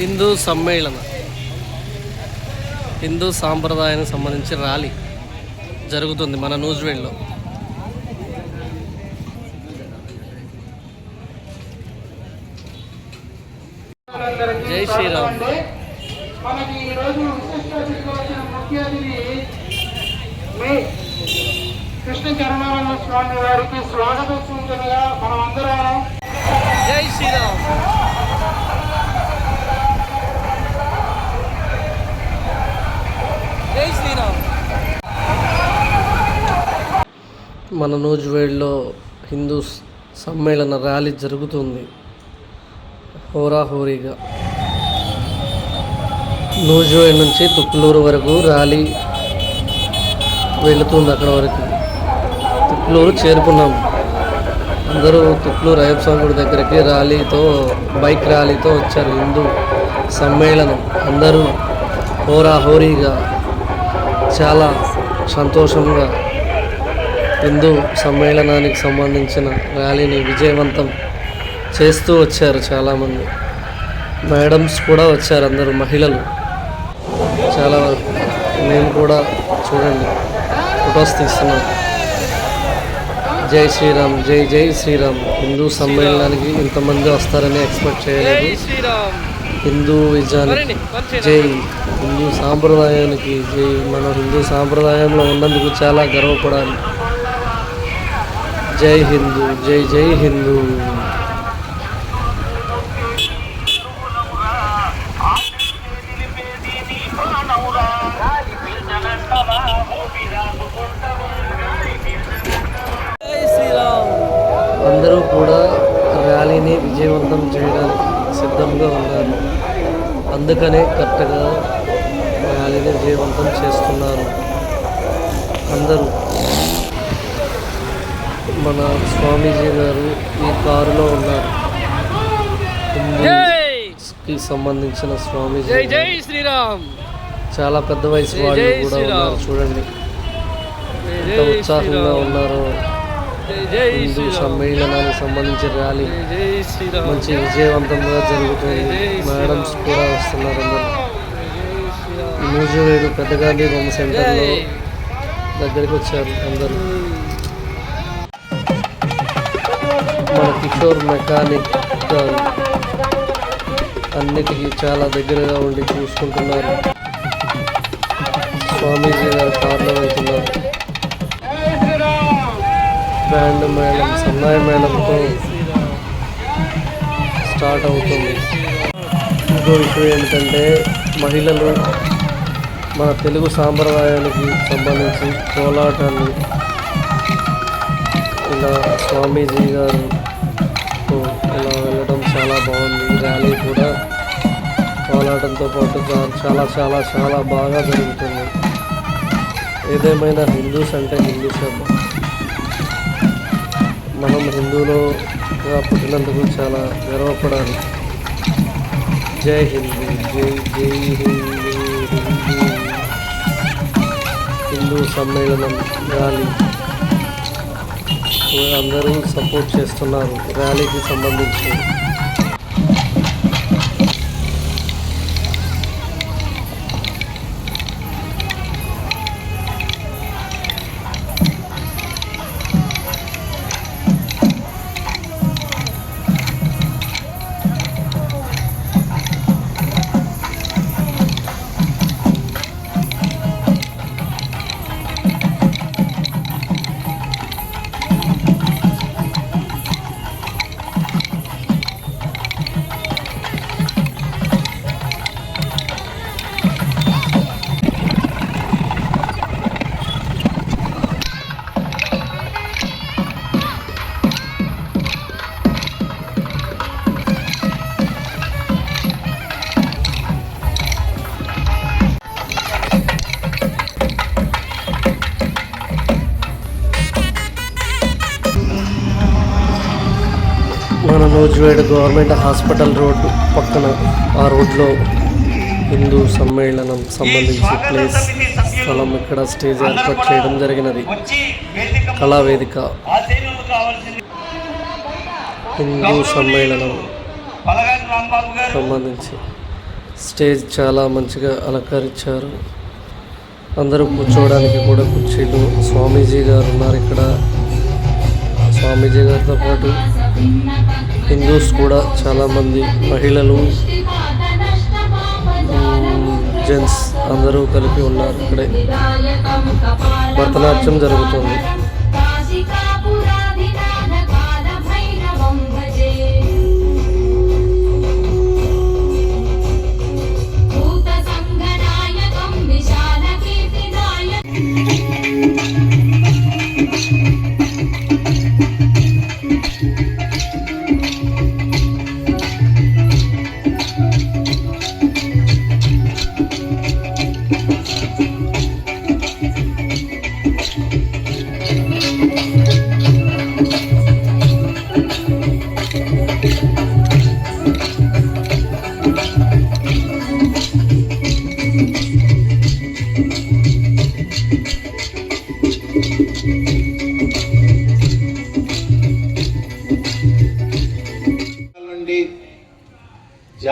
హిందూ సమ్మేళన హిందూ సాంప్రదాయానికి సంబంధించి ర్యాలీ జరుగుతుంది మన నూజివేడ్లో జై శ్రీరామ్. మనకి విశిష్ట ముఖ్య అతిథి కృష్ణ చరణానంద స్వామి వారికి స్వాగతం సూచనగా మనం అందరం జై శ్రీరామ్. మన నూజివేడ్లో హిందూ సమ్మేళన ర్యాలీ జరుగుతుంది. హోరాహోరీగా. నూజివేడ్ నుంచి తుక్లూరు వరకు ర్యాలీ వెళుతుంది అక్కడ వరకు. తుక్లూరు చేరుకున్నాం. అందరూ తుక్లూరు అయ్యప్ప స్వామి గుడి దగ్గరికి ర్యాలీతో బైక్ ర్యాలీతో వచ్చారు. హిందూ సమ్మేళనం. అందరూ హోరాహోరీగా చాలా సంతోషంగా హిందూ సమ్మేళనానికి సంబంధించిన ర్యాలీని విజయవంతం చేస్తూ వచ్చారు చాలామంది. మేడమ్స్ కూడా వచ్చారు అందరూ మహిళలు. చాలా వరకు మేము కూడా చూడండి ఫొటోస్ తీస్తున్నాం జై శ్రీరామ్ జై జై శ్రీరామ్. హిందూ సమ్మేళనానికి ఇంతమంది వస్తారని ఎక్స్పెక్ట్ చేయలేదు. హిందూ హిందూయిజానికి జై. హిందూ సాంప్రదాయానికి జై. మన హిందూ సాంప్రదాయంలో ఉన్నందుకు చాలా గర్వపడాలి. జై హిందూ జై జై హిందూ. అందరూ కూడా ర్యాలీని విజయవంతం చేయడానికి సిద్ధంగా ఉన్నారు. అందుకనే కరెక్ట్గా ర్యాలీని విజయవంతం చేస్తున్నారు అందరూ. మన స్వామీజీ గారు ఈ కారులో ఉన్నారు. సంబంధించిన స్వామీజీ జై. శ్రీరామ్! చాలా పెద్ద వయసు వాళ్ళు కూడా. ఉన్నారు. చూడండి. ఎంత ఉత్సాహంగా. ఉన్నారో. హిందూ సమ్మేళనానికి సంబంధించిన ర్యాలీ. మంచి విజయవంతంగా జరుగుతుంది. మేడమ్స్ కూడా వస్తున్నారు నూజివేడు పెద్దగాంధీ బొమ్మ సెంటర్లో. దగ్గరికి వచ్చారు అందరూ. కిషోర్ మెకానిక్ అన్నిటికీ చాలా దగ్గరగా ఉండి చూసుకుంటున్నారు. స్వామీజీ గారు కార్లో వెళ్తున్నారు బ్యాండ్ మేళం సన్నాయి మేళంతో స్టార్ట్ అవుతుంది. ఇంకో విషయం ఏంటంటే మహిళలు మన తెలుగు సాంప్రదాయానికి సంబంధించి కోలాటాన్ని ఇలా స్వామీజీ గారు ఇలా వెళ్ళడం చాలా బాగుంది. ర్యాలీ కూడా కోలాటంతో పాటు చాలా చాలా చాలా బాగా జరుగుతుంది. ఏదేమైనా హిందూస్ అంటే హిందూస్ మనం హిందువులుగా పుట్టినందుకు చాలా గర్వపడాలి. జై హిందూ జై జై హిందూ హిందూ. హిందూ సమ్మేళనం గాలి అందరూ సపోర్ట్ చేస్తున్నారు ర్యాలీకి సంబంధించి. మన నూజివేడ్ గవర్నమెంట్ హాస్పిటల్ రోడ్డు పక్కన ఆ రోడ్లో హిందూ సమ్మేళనం సంబంధించి ప్లేస్ స్థలం ఇక్కడ స్టేజ్ ఏర్పాటు చేయడం జరిగినది. కళావేదిక. హిందూ సమ్మేళనం సంబంధించి స్టేజ్ చాలా మంచిగా అలంకరించారు. అందరూ కూర్చోవడానికి కూడా కుర్చీలు. స్వామీజీ గారు ఉన్నారు ఇక్కడ. స్వామీజీ గారితో పాటు హిందూస్ కూడా చాలామంది మహిళలు జెంట్స్ అందరూ కలిపి ఉన్నారు. ఇక్కడే భరతనాట్యం జరుగుతుంది.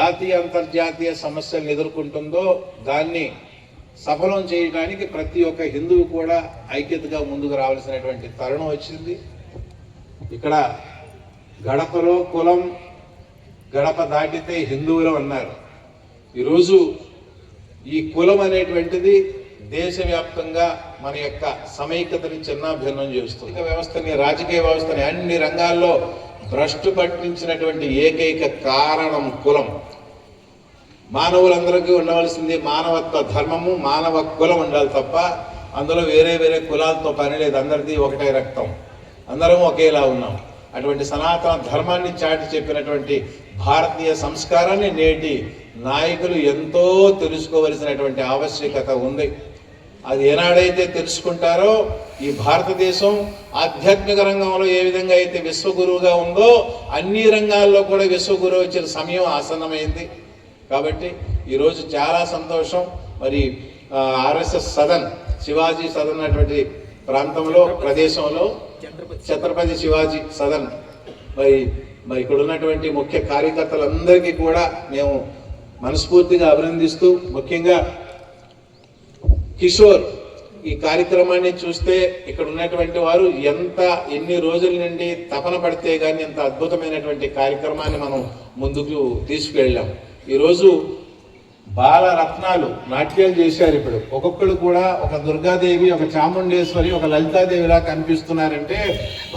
జాతీయ అంతర్జాతీయ సమస్యలను ఎదుర్కొంటుందో దాన్ని సఫలం చేయడానికి ప్రతి ఒక్క హిందువు కూడా ఐక్యతగా ముందుకు రావాల్సినటువంటి తరుణం వచ్చింది. ఇక్కడ గడపలో కులం గడప దాటితే హిందువులు అన్నారు. ఈరోజు ఈ కులం అనేటువంటిది దేశవ్యాప్తంగా మన యొక్క సమైక్యతని చిన్నాభిన్నం చేస్తుంది. వ్యవస్థని రాజకీయ వ్యవస్థని అన్ని రంగాల్లో భ్రష్టు పట్టించినటువంటి ఏకైక కారణం కులం. మానవులందరికీ ఉండవలసింది మానవత్వ ధర్మము మానవ కులం ఉండాలి తప్ప అందులో వేరే వేరే కులాలతో పని లేదు. అందరిది ఒకటే రక్తం. అందరం ఒకేలా ఉన్నాం. అటువంటి సనాతన ధర్మాన్ని చాటి చెప్పినటువంటి భారతీయ సంస్కారాన్ని నేటి నాయకులు ఎంతో తెలుసుకోవలసినటువంటి ఆవశ్యకత ఉంది. అది ఏనాడైతే తెలుసుకుంటారో ఈ భారతదేశం ఆధ్యాత్మిక రంగంలో ఏ విధంగా అయితే విశ్వగురువుగా ఉందో అన్ని రంగాల్లో కూడా విశ్వగురువు వచ్చిన సమయం ఆసన్నమైంది. కాబట్టి ఈరోజు చాలా సంతోషం. మరి ఆర్ఎస్ఎస్ సదన్ శివాజీ సదన్ అటువంటి ప్రాంతంలో ప్రదేశంలో ఛత్రపతి శివాజీ సదన్. మరి మరి ఇక్కడ ఉన్నటువంటి ముఖ్య కార్యకర్తలందరికీ కూడా మేము మనస్ఫూర్తిగా అభినందిస్తూ ముఖ్యంగా కిషోర్ ఈ కార్యక్రమాన్ని చూస్తే ఇక్కడ ఉన్నటువంటి వారు ఎంత ఎన్ని రోజుల నుండి తపన పడితే గాని ఎంత అద్భుతమైనటువంటి కార్యక్రమాన్ని మనం ముందుకు తీసుకువెళ్ళాం ఈరోజు బాల రత్నాలు నాట్యాలు చేశారు ఇప్పుడు. ఒక్కొక్కరు కూడా ఒక దుర్గాదేవి ఒక చాముండేశ్వరి ఒక లలితాదేవిలా కనిపిస్తున్నారంటే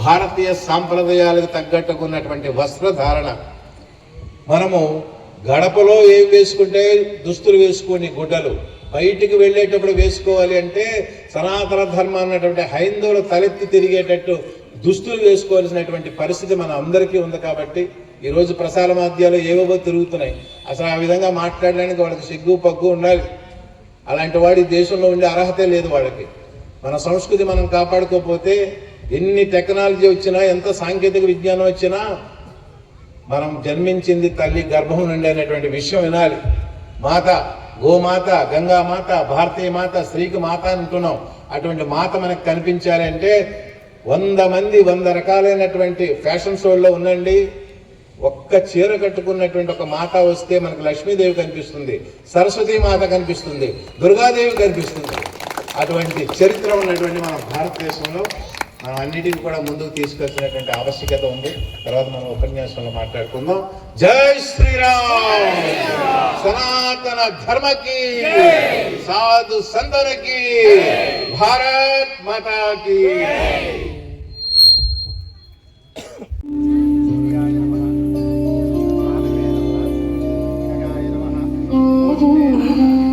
భారతీయ సాంప్రదాయాలకు తగ్గట్టుకున్నటువంటి వస్త్రధారణ. మనము గడపలో ఏం వేసుకుంటే దుస్తులు వేసుకొని గుడ్డలు బయటికి వెళ్ళేటప్పుడు వేసుకోవాలి అంటే సనాతన ధర్మం అన్నటువంటి హైందవులు తలెత్తి తిరిగేటట్టు దుస్తులు వేసుకోవాల్సినటువంటి పరిస్థితి మన అందరికీ ఉంది కాబట్టి ఈరోజు ప్రసార మాధ్యాలు ఏవేవో తిరుగుతున్నాయి. అసలు ఆ విధంగా మాట్లాడడానికి వాళ్ళకి సిగ్గు పగ్గు ఉండాలి. అలాంటి వాడి దేశంలో ఉండే అర్హతే లేదు వాళ్ళకి. మన సంస్కృతి మనం కాపాడుకోకపోతే ఎన్ని టెక్నాలజీ వచ్చినా ఎంత సాంకేతిక విజ్ఞానం వచ్చినా మనం జన్మించింది తల్లి గర్భం నుండి అనేటువంటి విషయం వినాలి. మాత గోమాత గంగామాత భారతీయ మాత స్త్రీకి మాత అంటున్నాం. అటువంటి మాత మనకు కనిపించాలి అంటే వంద మంది వంద రకాలైనటువంటి ఫ్యాషన్ షోల్లో ఉండండి. ఒక్క చీర కట్టుకున్నటువంటి ఒక మాత వస్తే మనకు లక్ష్మీదేవి కనిపిస్తుంది సరస్వతి మాత కనిపిస్తుంది దుర్గాదేవి కనిపిస్తుంది. అటువంటి చరిత్ర ఉన్నటువంటి మన భారతదేశంలో మనం అన్నిటిని కూడా ముందుకు తీసుకొచ్చినటువంటి ఆవశ్యకత ఉంది. తర్వాత మనం ఉపన్యాసంలో మాట్లాడుకుందాం. జై శ్రీరామ్! సనాతన ధర్మకి సాధు సంతనకి భారత్ మాతాకి. Ooh.